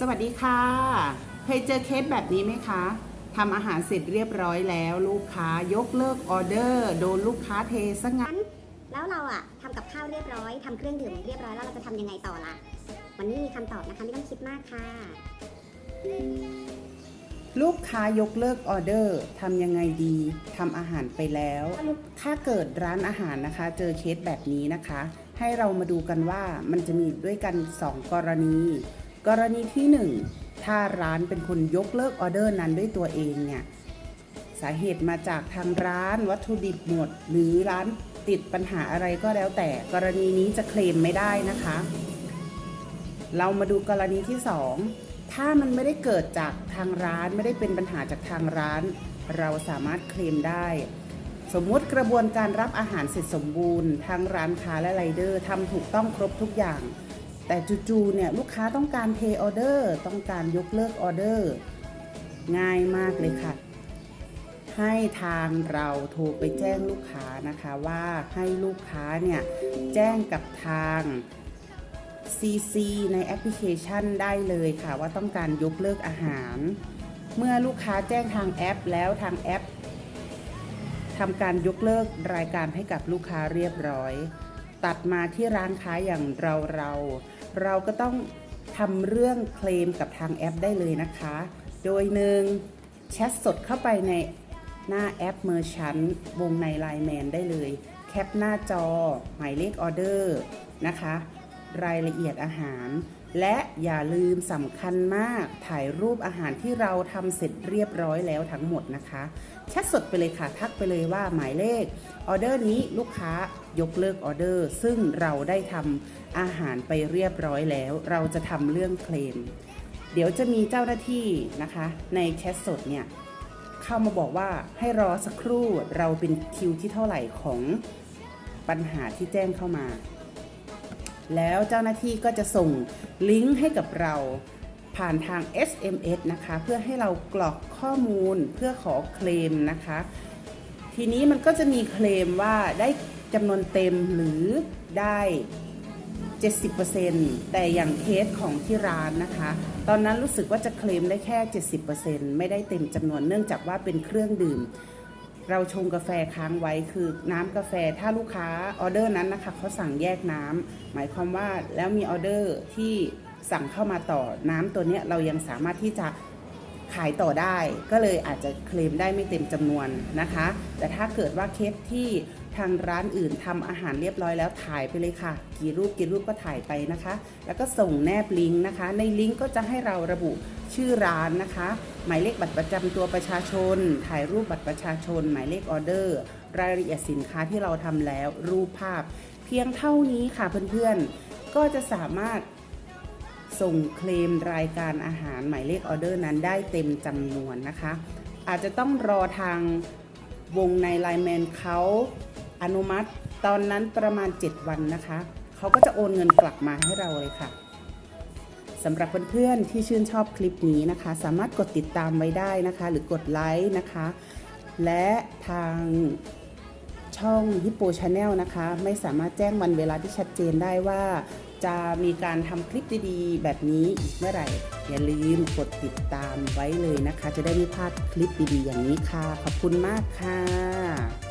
สวัสดีค่ะ เคยเจอเคสแบบนี้ไหมคะทำอาหารเสร็จเรียบร้อยแล้ว ลูกค้ายกเลิกออเดอร์ โดนลูกค้าเทซะงั้น แล้วเราอะทำกับข้าวเรียบร้อยทำเครื่องดื่มเรียบร้อยแล้วเราจะทำยังไงต่อล่ะ วันนี้มีคำตอบนะคะไม่ต้องคิดมากค่ะ ลูกค้ายกเลิกออเดอร์ทำยังไงดีทำอาหารไปแล้ว ถ้าเกิดร้านอาหารนะคะ เจอเคสแบบนี้นะคะ ให้เรามาดูกันว่ามันจะมีด้วยกัน 2 กรณี กรณีที่ 1 ถ้าร้านเป็นคนยกเลิกออเดอร์นั้นด้วยตัวเองเนี่ยสาเหตุมาจากทางร้านวัตถุดิบหมด หรือร้านติดปัญหาอะไรก็แล้วแต่กรณีนี้จะเคลมไม่ได้นะคะ เรามาดูกรณีที่ 2 ถ้ามันไม่ได้เกิดจากทางร้านไม่ได้เป็นปัญหาจากทางร้าน เราสามารถเคลมได้ สมมุติกระบวนการรับอาหารเสร็จสมบูรณ์ทั้งร้านค้าและไรเดอร์ทำถูกต้องครบทุกอย่าง แต่จู่ๆเนี่ยลูกค้าต้องการเทออเดอร์ต้องการยกเลิกออเดอร์ง่ายมากเลยค่ะ ให้ทางเราโทรไปแจ้งลูกค้านะคะว่าให้ลูกค้าเนี่ยแจ้งกับทาง CC ในแอปพลิเคชันได้เลยค่ะ ว่าต้องการยกเลิกอาหาร เมื่อลูกค้าแจ้งทางแอปแล้วทางแอปทำการยกเลิกรายการให้กับลูกค้าเรียบร้อย ตัดมาที่ร้านค้าอย่างเราเราเราก็ต้องทำเรื่องเคลมกับทางแอปได้เลยนะคะ โดยหนึ่งแชทสดเข้าไปในหน้าแอปเมอร์ชันวงในไลน์แมนได้เลย แคปหน้าจอ หมายเลขออเดอร์นะคะ รายละเอียดอาหาร และอย่าลืมสำคัญมากถ่ายรูปอาหารที่เราทำเสร็จเรียบร้อยแล้วทั้งหมดนะคะแชทสดไปเลยค่ะ ทักไปเลยว่าหมายเลขออเดอร์นี้ลูกค้ายกเลิกออเดอร์ ซึ่งเราได้ทำอาหารไปเรียบร้อยแล้ว เราจะทำเรื่องเคลม เดี๋ยวจะมีเจ้าหน้าที่นะคะ ในแชทสดเนี่ยเข้ามาบอกว่าให้รอสักครู่เราเป็นคิวที่เท่าไหร่ของปัญหาที่แจ้งเข้ามา แล้วเจ้าหน้าที่ก็จะส่งลิงก์ให้กับเราผ่านทาง SMS นะคะ เพื่อให้เรากรอกข้อมูลเพื่อขอเคลมนะคะ ทีนี้มันก็จะมีเคลมว่าได้จำนวนเต็มหรือได้ 70%แต่อย่างเคสของที่ร้านนะคะ ตอนนั้นรู้สึกว่าจะเคลมได้แค่ 70%ไม่ได้เต็มจำนวนเนื่องจากว่าเป็นเครื่องดื่ม เราชงกาแฟค้างไว้คือน้ำกาแฟถ้าลูกค้าออเดอร์นั้นนะคะเขาสั่งแยกน้ำหมายความว่าแล้วมีออเดอร์ที่สั่งเข้ามาต่อน้ำตัวเนี้ยเรายังสามารถที่จะขายต่อได้ ก็เลยอาจจะเคลมได้ไม่เต็มจำนวนนะคะ แต่ถ้าเกิดว่าเคสที่ ทางร้านอื่นทำอาหารเรียบร้อยแล้วถ่ายไปเลยค่ะ กี่รูปกี่รูปก็ถ่ายไปนะคะ แล้วก็ส่งแนบลิงก์นะคะ ในลิงก์ก็จะให้เราระบุชื่อร้านนะคะ หมายเลขบัตรประจำตัวประชาชน ถ่ายรูปบัตรประชาชน หมายเลขออเดอร์ รายละเอียดสินค้าที่เราทำแล้วรูปภาพ เพียงเท่านี้ค่ะเพื่อนๆ ก็จะสามารถส่งเคลมรายการอาหารหมายเลขออเดอร์นั้นได้เต็มจำนวนนะคะ อาจจะต้องรอทางวงในไลแมนเขา อนุมัติตอนนั้นประมาณ 7 วันนะคะ เขาก็จะโอนเงินกลับมาให้เราเลยค่ะสำหรับเพื่อนๆที่ชื่นชอบคลิปนี้นะคะ สามารถกดติดตามไว้ได้นะคะ หรือกดไลค์นะคะ และทางช่องฮิปโปชาแนลนะคะ ไม่สามารถแจ้งวันเวลาที่ชัดเจนได้ว่า จะมีการทำคลิปดีๆ แบบนี้อีกเมื่อไหร่ อย่าลืมกดติดตามไว้เลยนะคะ จะได้ไม่พลาดคลิปดีๆอย่างนี้ค่ะ ขอบคุณมากค่ะ